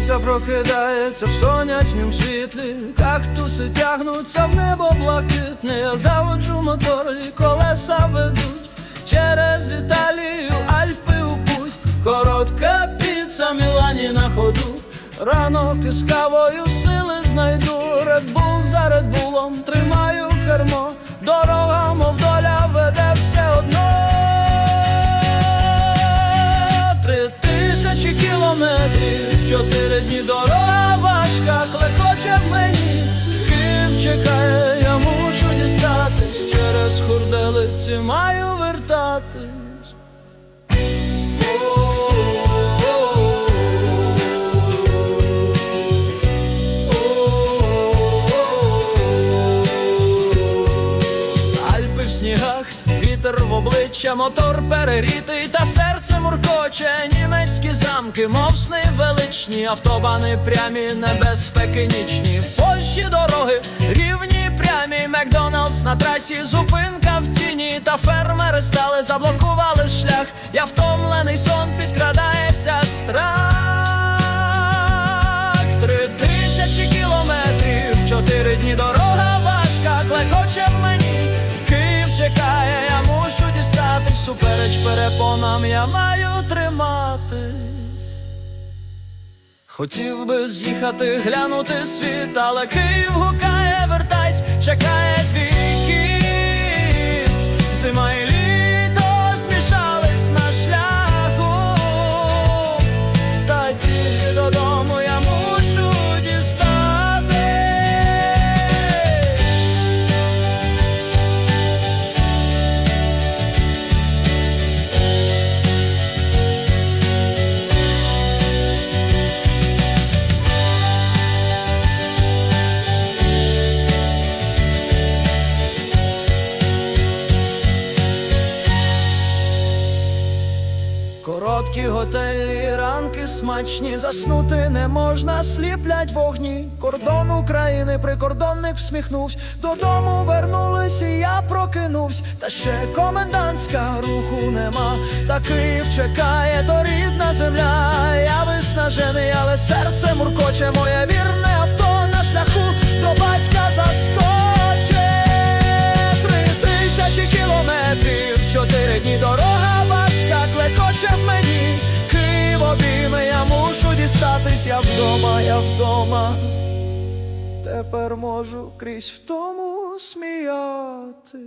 Сонце прокидається в сонячнім світлі, кактуси тягнуться в небо блакитне. Я заводжу мотор і колеса ведуть через Італію, Альпи у путь. Коротка піца Мілані на ходу. Ранок із кавою чотири дні дорога важка, клекоче в мені. Київ чекає, я мушу дістатись. Через хурделиці маю вертатись. Обличчя, мотор перерітий, та серце муркоче, німецькі замки, мов сни величні, автобани прямі, небезпеки нічні. В Польщі дороги рівні, прямі, Макдоналдс на трасі, зупинка в тіні, та фермери стали, заблокували шлях. Я втомлений сон підкрадається страх. Три тисячі кілометрів, чотири дні дорога важка, клекоче в мені. Київ чекає, всупереч перепонам, я маю триматись. Хотів би з'їхати, глянути світ, але Київ гукає, вертайсь, чекає твій кіт. Зима і Короткі готельні ранки смачні, заснути не можна, сліплять вогні. Кордон України, прикордонник всміхнувся, додому вернулись, і я прокинувся. Та ще комендантська руху нема. Та Київ чекає, то рідна земля. Я виснажений, але серце муркоче, моє вірне авто на шляху до батька заскоче. Три тисячі кілометрів, чотири дні дорога дістатись, я вдома, я вдома, тепер можу крізь в тому сміятись.